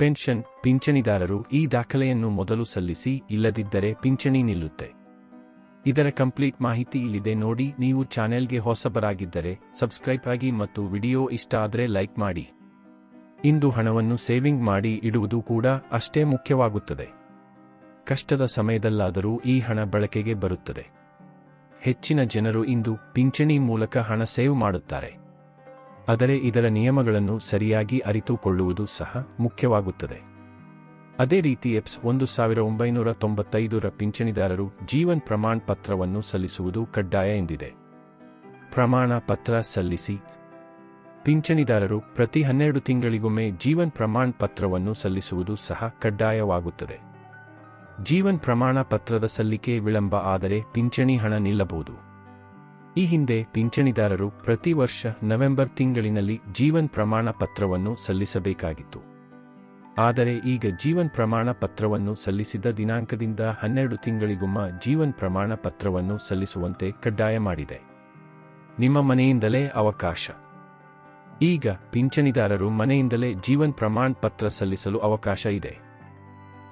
Pension ಪಿಂಚಣಿದಾರರು ಈ ದಾಖಲೆಯನ್ನು ಮೊದಲು ಸಲ್ಲಿಸಿ, ಇಲ್ಲದಿದ್ದರೆ ಪಿಂಚಣಿ ನಿಲ್ಲುತ್ತೆ. ಇದರ ಕಂಪ್ಲೀಟ್ ಮಾಹಿತಿ ಇಲ್ಲಿದೆ ನೋಡಿ, ನೀವು ಚಾನೆಲ್ಗೆ ಹೊಸಬರಾಗಿದ್ದರೆ ಸಬ್ಸ್ಕ್ರೈಬ್ ಆಗಿ ಮತ್ತು ವಿಡಿಯೋ ಇಷ್ಟ ಆದರೆ ಲೈಕ್ ಮಾಡಿ. ಇಂದು ಹಣವನ್ನು ಸೇವಿಂಗ್ ಮಾಡಿ ಇಡುವುದು ಕೂಡ ಅಷ್ಟೇ ಮುಖ್ಯವಾಗುತ್ತದೆ. ಕಷ್ಟದ ಸಮಯದಲ್ಲಾದರೂ ಈ ಹಣ ಬಳಕೆಗೆ ಬರುತ್ತದೆ. ಹೆಚ್ಚಿನ ಜನರು ಇಂದು ಪಿಂಚಣಿ ಮೂಲಕ ಹಣ ಸೇವ್ ಮಾಡುತ್ತಾರೆ. ಆದರೆ ಇದರ ನಿಯಮಗಳನ್ನು ಸರಿಯಾಗಿ ಅರಿತುಕೊಳ್ಳುವುದು ಸಹ ಮುಖ್ಯವಾಗುತ್ತದೆ. ಅದೇ ರೀತಿ ಎಪ್ಸ್ ಒಂದು ಸಾವಿರ ಒಂಬೈನೂರ ತೊಂಬತ್ತೈದರ ಪಿಂಚಣಿದಾರರು ಜೀವನ್ ಪ್ರಮಾಣ ಪತ್ರವನ್ನು ಸಲ್ಲಿಸುವುದು ಕಡ್ಡಾಯ ಎಂದಿದೆ. ಪ್ರಮಾಣ ಪತ್ರ ಸಲ್ಲಿಸಿ. ಪಿಂಚಣಿದಾರರು ಪ್ರತಿ ಹನ್ನೆರಡು ತಿಂಗಳಿಗೊಮ್ಮೆ ಜೀವನ್ ಪ್ರಮಾಣ ಪತ್ರವನ್ನು ಸಲ್ಲಿಸುವುದು ಸಹ ಕಡ್ಡಾಯವಾಗುತ್ತದೆ. ಜೀವನ್ ಪ್ರಮಾಣ ಪತ್ರದ ಸಲ್ಲಿಕೆ ವಿಳಂಬ ಆದರೆ ಪಿಂಚಣಿ ಹಣ ನಿಲ್ಲಬಹುದು. ಈ ಹಿಂದೆ ಪಿಂಚಣಿದಾರರು ಪ್ರತಿ ವರ್ಷ ನವೆಂಬರ್ ತಿಂಗಳಿನಲ್ಲಿ ಜೀವನ್ ಪ್ರಮಾಣ ಪತ್ರವನ್ನು ಸಲ್ಲಿಸಬೇಕಾಗಿತ್ತು. ಆದರೆ ಈಗ ಜೀವನ್ ಪ್ರಮಾಣ ಪತ್ರವನ್ನು ಸಲ್ಲಿಸಿದ ದಿನಾಂಕದಿಂದ ಹನ್ನೆರಡು ತಿಂಗಳಿಗೊಮ್ಮ ಜೀವನ್ ಪ್ರಮಾಣ ಪತ್ರವನ್ನು ಸಲ್ಲಿಸುವಂತೆ ಕಡ್ಡಾಯ ಮಾಡಿದೆ. ನಿಮ್ಮ ಮನೆಯಿಂದಲೇ ಅವಕಾಶ. ಈಗ ಪಿಂಚಣಿದಾರರು ಮನೆಯಿಂದಲೇ ಜೀವನ್ ಪ್ರಮಾಣ ಪತ್ರ ಸಲ್ಲಿಸಲು ಅವಕಾಶ ಇದೆ.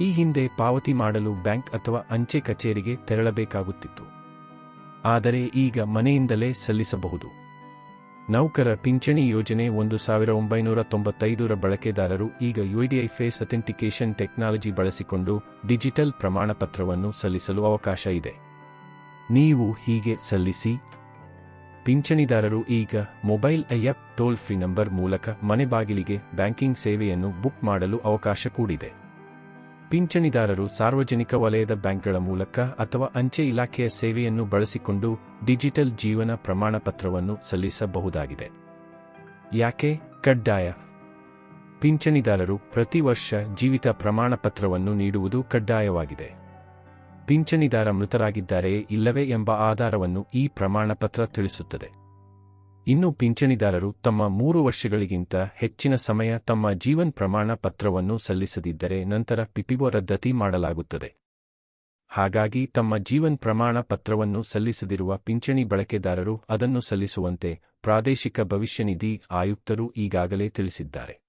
ಈ ಹಿಂದೆ ಪಾವತಿ ಮಾಡಲು ಬ್ಯಾಂಕ್ ಅಥವಾ ಅಂಚೆ ಕಚೇರಿಗೆ ತೆರಳಬೇಕಾಗುತ್ತಿತ್ತು. ಆದರೆ ಈಗ ಮನೆಯಿಂದಲೇ ಸಲ್ಲಿಸಬಹುದು. ನೌಕರ ಪಿಂಚಣಿ ಯೋಜನೆ ಒಂದು ಸಾವಿರ ಒಂಬೈನೂರ ತೊಂಬತ್ತೈದರ ಬಳಕೆದಾರರು ಈಗ ಯುಐಡಿಐ ಫೇಸ್ ಅಥೆಂಟಿಕೇಷನ್ ಟೆಕ್ನಾಲಜಿ ಬಳಸಿಕೊಂಡು ಡಿಜಿಟಲ್ ಪ್ರಮಾಣಪತ್ರವನ್ನು ಸಲ್ಲಿಸಲು ಅವಕಾಶ ಇದೆ. ನೀವು ಹೀಗೆ ಸಲ್ಲಿಸಿ. ಪಿಂಚಣಿದಾರರು ಈಗ ಮೊಬೈಲ್ ಐಆಪ್ ಟೋಲ್ ಫ್ರೀ ನಂಬರ್ ಮೂಲಕ ಮನೆ ಬಾಗಿಲಿಗೆ ಬ್ಯಾಂಕಿಂಗ್ ಸೇವೆಯನ್ನು ಬುಕ್ ಮಾಡಲು ಅವಕಾಶ ಕೂಡಿದೆ. ಪಿಂಚಣಿದಾರರು ಸಾರ್ವಜನಿಕ ವಲಯದ ಬ್ಯಾಂಕ್ಗಳ ಮೂಲಕ ಅಥವಾ ಅಂಚೆ ಇಲಾಖೆಯ ಸೇವೆಯನ್ನು ಬಳಸಿಕೊಂಡು ಡಿಜಿಟಲ್ ಜೀವನ ಪ್ರಮಾಣಪತ್ರವನ್ನು ಸಲ್ಲಿಸಬಹುದಾಗಿದೆ. ಯಾಕೆ? ಕಡ್ಡಾಯ. ಪಿಂಚಣಿದಾರರು ಪ್ರತಿ ವರ್ಷ ಜೀವಿತ ಪ್ರಮಾಣಪತ್ರವನ್ನು ನೀಡುವುದು ಕಡ್ಡಾಯವಾಗಿದೆ. ಪಿಂಚಣಿದಾರ ಮೃತರಾಗಿದ್ದಾರೆಯೇ ಇಲ್ಲವೇ ಎಂಬ ಆಧಾರವನ್ನು ಈ ಪ್ರಮಾಣಪತ್ರ ತಿಳಿಸುತ್ತದೆ. ಇನ್ನು ಪಿಂಚಣಿದಾರರು ತಮ್ಮ ಮೂರು ವರ್ಷಗಳಿಗಿಂತ ಹೆಚ್ಚಿನ ಸಮಯ ತಮ್ಮ ಜೀವನ್ ಪ್ರಮಾಣ ಪತ್ರವನ್ನು ಸಲ್ಲಿಸದಿದ್ದರೆ ನಂತರ ಪಿಪಿಒ ರದ್ದತಿ ಮಾಡಲಾಗುತ್ತದೆ. ಹಾಗಾಗಿ ತಮ್ಮ ಜೀವನ್ ಪ್ರಮಾಣ ಪತ್ರವನ್ನು ಸಲ್ಲಿಸದಿರುವ ಪಿಂಚಣಿ ಬಳಕೆದಾರರು ಅದನ್ನು ಸಲ್ಲಿಸುವಂತೆ ಪ್ರಾದೇಶಿಕ ಭವಿಷ್ಯನಿಧಿ ಆಯುಕ್ತರು ಈಗಾಗಲೇ ತಿಳಿಸಿದ್ದಾರೆ.